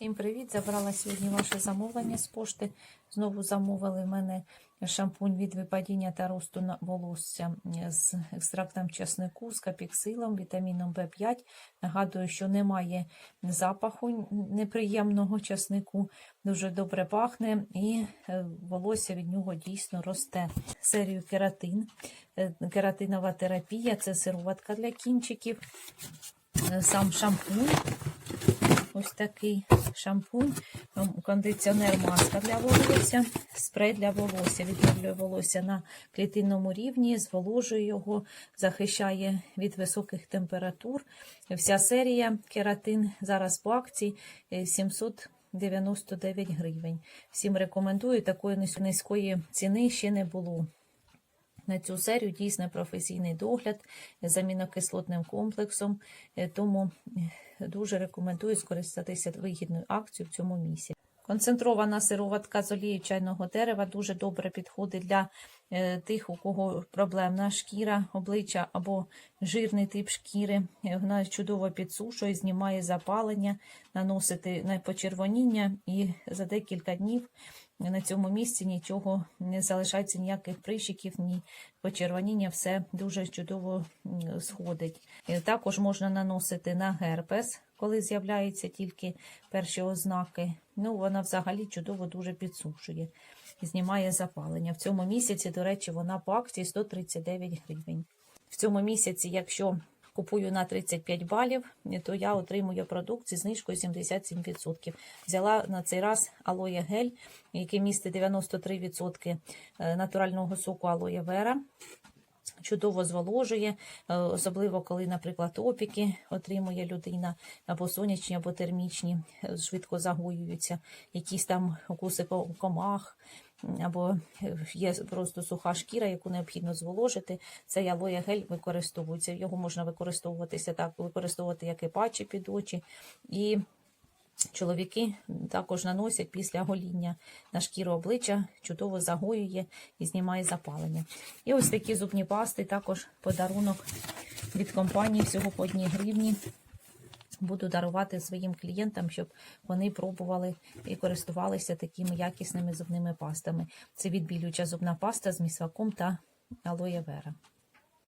Всім привіт! Забрала сьогодні ваше замовлення з пошти. Знову замовили в мене шампунь від випадіння та росту волосся з екстрактом часнику, з капіксилом, вітаміном В5. Нагадую, що немає запаху неприємного часнику, дуже добре пахне і е, волосся від нього дійсно росте. Серію кератин, Е, кератинова терапія це сироватка для кінчиків, Е, сам шампунь. Ось такий шампунь, кондиціонер маска для волосся, спрей для волосся. Відновлює волосся на клітинному рівні, зволожує його, захищає від високих температур. Вся серія кератин зараз по акції е, 799 гривень. Всім рекомендую, такої низької ціни ще не було. На цю серію дійсно професійний догляд з амінокислотним комплексом, е, тому е, дуже рекомендую скористатися вигідною акцією в цьому місці. Концентрована сироватка з олією чайного дерева дуже добре підходить для тих, у кого проблемна шкіра, обличчя або жирний тип шкіри. Е, Вона чудово підсушує, знімає запалення, наносити на почервоніння і за декілька днів на цьому місці нічого не залишається ніяких прищиків, ні почервоніння, все дуже чудово сходить. Також можна наносити на герпес, коли з'являються тільки перші ознаки. Ну, вона взагалі чудово дуже підсушує і знімає запалення. В цьому місяці, до речі, вона по акції 139 гривень. В цьому місяці, якщо купую на 35 балів, то я отримую продукт зі знижкою 77%. Взяла на цей раз алоє гель, який містить 93% натурального соку алоє вера. Чудово зволожує, е, особливо коли, наприклад, опіки отримує людина або сонячні, або термічні, е, швидко загоюються, якісь там укуси ко- комах, або е, є просто суха шкіра, яку необхідно зволожити. Цей алоє гель використовується. Його можна використовуватися так, використовувати як і патчі під очі. І Чоловіки також наносять після гоління на шкіру обличчя, чудово загоює і знімає запалення. І ось такі зубні пасти, також подарунок від компанії всього по одній гривні. Буду дарувати своїм клієнтам, щоб вони пробували і користувалися такими якісними зубними пастами. Це відбілююча зубна паста з місваком та алоє вера.